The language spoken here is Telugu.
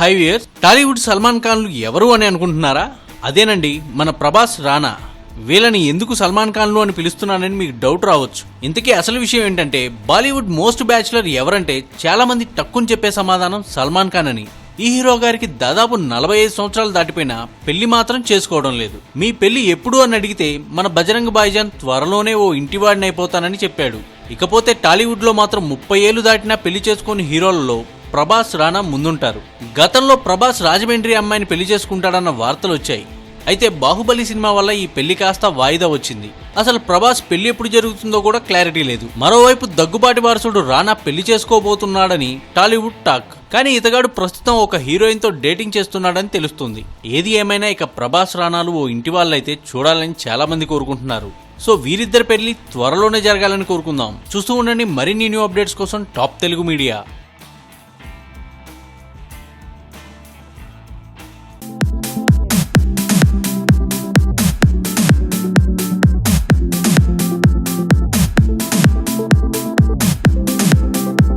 హై వియర్స్ టాలీవుడ్ సల్మాన్ ఖాన్లు ఎవరు అని అనుకుంటున్నారా? అదేనండి మన ప్రభాస్ రానా. వీళ్ళని ఎందుకు సల్మాన్ ఖాన్లు అని పిలుస్తున్నానని మీకు డౌట్ రావచ్చు. ఇంతకీ అసలు విషయం ఏంటంటే బాలీవుడ్ మోస్ట్ బ్యాచులర్ ఎవరంటే చాలా మంది టక్కుని చెప్పే సమాధానం సల్మాన్ ఖాన్ అని. ఈ హీరో గారికి దాదాపు నలభై ఐదు సంవత్సరాలు దాటిపోయినా పెళ్ళి మాత్రం చేసుకోవడం లేదు. మీ పెళ్ళి ఎప్పుడు అని అడిగితే మన బజరంగ్ బాయ్జాన్ త్వరలోనే ఓ ఇంటివాడిని అయిపోతానని చెప్పాడు. ఇకపోతే టాలీవుడ్లో మాత్రం ముప్పై ఏళ్ళు దాటినా పెళ్ళి చేసుకుని హీరోలలో ప్రభాస్ రానా ముందుంటారు. గతంలో ప్రభాస్ రాజమండ్రి అమ్మాయిని పెళ్ళి చేసుకుంటాడన్న వార్తలు వచ్చాయి. అయితే బాహుబలి సినిమా వల్ల ఈ పెళ్ళి కాస్త వాయిదా వచ్చింది. అసలు ప్రభాస్ పెళ్ళి ఎప్పుడు జరుగుతుందో కూడా క్లారిటీ లేదు. మరోవైపు దగ్గుబాటి వారసుడు రానా పెళ్ళి చేసుకోబోతున్నాడని టాలీవుడ్ టాక్. కానీ ఇతగాడు ప్రస్తుతం ఒక హీరోయిన్తో డేటింగ్ చేస్తున్నాడని తెలుస్తుంది. ఏది ఏమైనా ఇక ప్రభాస్ రానాలు ఓ ఇంటి వాళ్ళైతే చూడాలని చాలా మంది కోరుకుంటున్నారు. సో వీరిద్దరి పెళ్ళి త్వరలోనే జరగాలని కోరుకుందాం. చూస్తూ ఉండండి మరిన్ని న్యూ అప్డేట్స్ కోసం టాప్ తెలుగు మీడియా.